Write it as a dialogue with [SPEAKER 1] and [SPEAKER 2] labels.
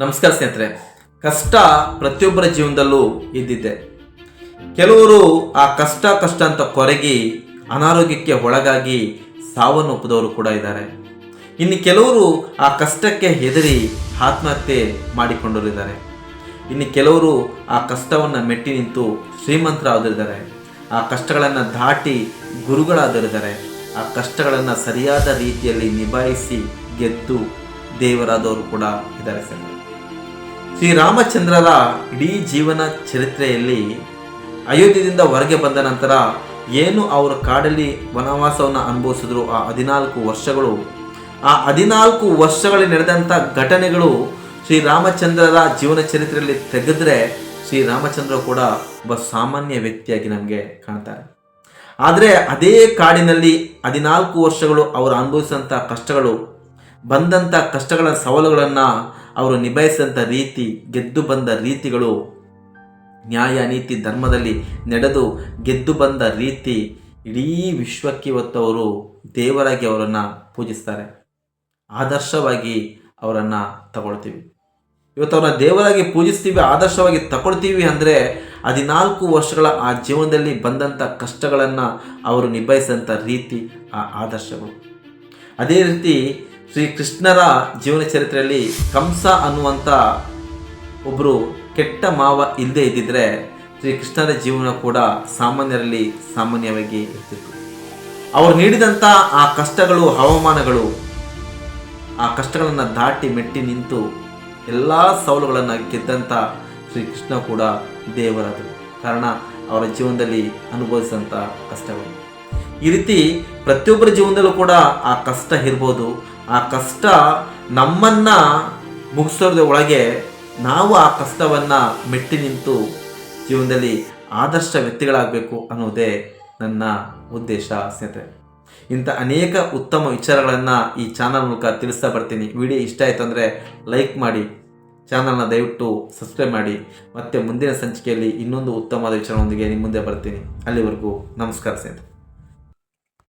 [SPEAKER 1] ನಮಸ್ಕಾರ ಸ್ನೇಹಿತರೆ, ಕಷ್ಟ ಪ್ರತಿಯೊಬ್ಬರ ಜೀವನದಲ್ಲೂ ಇದ್ದಿದೆ. ಕೆಲವರು ಆ ಕಷ್ಟ ಕಷ್ಟ ಅಂತ ಕೊರಗಿ ಅನಾರೋಗ್ಯಕ್ಕೆ ಒಳಗಾಗಿ ಸಾವನ್ನಪ್ಪಿದವರು ಕೂಡ ಇದ್ದಾರೆ. ಇನ್ನು ಕೆಲವರು ಆ ಕಷ್ಟಕ್ಕೆ ಹೆದರಿ ಆತ್ಮಹತ್ಯೆ ಮಾಡಿಕೊಂಡಿದ್ದಾರೆ ಇನ್ನು ಕೆಲವರು ಆ ಕಷ್ಟವನ್ನು ಮೆಟ್ಟಿ ನಿಂತು ಶ್ರೀಮಂತರಾದರಿದ್ದಾರೆ ಆ ಕಷ್ಟಗಳನ್ನು ದಾಟಿ ಗುರುಗಳಾದರಿದ್ದಾರೆ ಆ ಕಷ್ಟಗಳನ್ನು ಸರಿಯಾದ ರೀತಿಯಲ್ಲಿ ನಿಭಾಯಿಸಿ ಗೆದ್ದು ದೇವರಾದವರು ಕೂಡ ಇದ್ದಾರೆ ಸರ್ ಶ್ರೀರಾಮಚಂದ್ರರ ಇಡೀ ಜೀವನ ಚರಿತ್ರೆಯಲ್ಲಿ ಅಯೋಧ್ಯದಿಂದ ಹೊರಗೆ ಬಂದ ನಂತರ ಏನು ಅವರು ಕಾಡಲ್ಲಿ ವನವಾಸವನ್ನು ಅನುಭವಿಸಿದ್ರು ಆ ಹದಿನಾಲ್ಕು ವರ್ಷಗಳು? ಆ ಹದಿನಾಲ್ಕು ವರ್ಷಗಳಲ್ಲಿ ನಡೆದಂಥ ಘಟನೆಗಳು ಶ್ರೀರಾಮಚಂದ್ರರ ಜೀವನ ಚರಿತ್ರೆಯಲ್ಲಿ ತೆಗೆದ್ರೆ ಶ್ರೀರಾಮಚಂದ್ರ ಕೂಡ ಒಬ್ಬ ಸಾಮಾನ್ಯ ವ್ಯಕ್ತಿಯಾಗಿ ನಮಗೆ ಕಾಣ್ತಾರೆ. ಆದರೆ ಅದೇ ಕಾಡಿನಲ್ಲಿ ಹದಿನಾಲ್ಕು ವರ್ಷಗಳು ಅವರು ಅನುಭವಿಸಿದಂಥ ಕಷ್ಟಗಳು ಬಂದಂಥ ಕಷ್ಟಗಳ ಸವಾಲುಗಳನ್ನು ಅವರು ನಿಭಾಯಿಸಿದಂಥ ರೀತಿ, ಗೆದ್ದು ಬಂದ ರೀತಿಗಳು ನ್ಯಾಯ, ನೀತಿ, ಧರ್ಮದಲ್ಲಿ ನಡೆದು ಗೆದ್ದು ಬಂದ ರೀತಿ ಇಡೀ ವಿಶ್ವಕ್ಕೆ ಇವತ್ತು ಅವರು ದೇವರಾಗಿ ಅವರನ್ನು ಪೂಜಿಸ್ತಾರೆ. ಆದರ್ಶವಾಗಿ ಅವರನ್ನು ತಗೊಳ್ತೀವಿ. ಇವತ್ತು ಅವರನ್ನ ದೇವರಾಗಿ ಪೂಜಿಸ್ತೀವಿ, ಆದರ್ಶವಾಗಿ ತಗೊಳ್ತೀವಿ ಅಂದರೆ ಹದಿನಾಲ್ಕು ವರ್ಷಗಳ ಆ ಜೀವನದಲ್ಲಿ ಬಂದಂಥ ಕಷ್ಟಗಳನ್ನು ಅವರು ನಿಭಾಯಿಸಿದಂಥ ರೀತಿ ಆ ಆದರ್ಶಗಳು. ಅದೇ ರೀತಿ ಶ್ರೀ ಕೃಷ್ಣರ ಜೀವನ ಚರಿತ್ರೆಯಲ್ಲಿ ಕಂಸ ಅನ್ನುವಂಥ ಒಬ್ಬರು ಕೆಟ್ಟ ಮಾವ ಇಲ್ಲದೆ ಇದ್ದಿದ್ರೆ ಶ್ರೀ ಕೃಷ್ಣರ ಜೀವನ ಕೂಡ ಸಾಮಾನ್ಯರಲ್ಲಿ ಸಾಮಾನ್ಯವಾಗಿ ಇರ್ತಿತ್ತು. ಅವರು ನೀಡಿದಂಥ ಆ ಕಷ್ಟಗಳು, ಹವಾಮಾನಗಳು, ಆ ಕಷ್ಟಗಳನ್ನು ದಾಟಿ ಮೆಟ್ಟಿ ನಿಂತು ಎಲ್ಲ ಸವಾಲುಗಳನ್ನು ಗೆದ್ದಂಥ ಶ್ರೀ ಕೃಷ್ಣ ಕೂಡ ದೇವರದು ಕಾರಣ ಅವರ ಜೀವನದಲ್ಲಿ ಅನುಭವಿಸಿದಂಥ ಕಷ್ಟಗಳು. ಈ ರೀತಿ ಪ್ರತಿಯೊಬ್ಬರ ಜೀವನದಲ್ಲೂ ಕೂಡ ಆ ಕಷ್ಟ ಇರ್ಬೋದು ಆ ಕಷ್ಟ ನಮ್ಮನ್ನ ಮುಗಿಸೋದ್ರ ಒಳಗೆ ನಾವು ಆ ಕಷ್ಟವನ್ನು ಮೆಟ್ಟಿ ನಿಂತು ಜೀವನದಲ್ಲಿ ಆದರ್ಶ ವ್ಯಕ್ತಿಗಳಾಗಬೇಕು ಅನ್ನೋದೇ ನನ್ನ ಉದ್ದೇಶ, ಸ್ನೇಹಿತರೆ. ಇಂಥ ಅನೇಕ ಉತ್ತಮ ವಿಚಾರಗಳನ್ನು ಈ ಚಾನಲ್ ಮೂಲಕ ತಿಳಿಸ್ತಾ ಬರ್ತೀನಿ. ವಿಡಿಯೋ ಇಷ್ಟ ಆಯಿತು ಅಂದರೆ ಲೈಕ್ ಮಾಡಿ, ಚಾನಲ್ನ ದಯವಿಟ್ಟು ಸಬ್ಸ್ಕ್ರೈಬ್ ಮಾಡಿ. ಮತ್ತೆ ಮುಂದಿನ ಸಂಚಿಕೆಯಲ್ಲಿ ಇನ್ನೊಂದು ಉತ್ತಮವಾದ ವಿಚಾರದೊಂದಿಗೆ ನಿಮ್ಮ ಮುಂದೆ ಬರ್ತೀನಿ. ಅಲ್ಲಿವರೆಗೂ ನಮಸ್ಕಾರ, ಸ್ನೇಹಿತರೆ.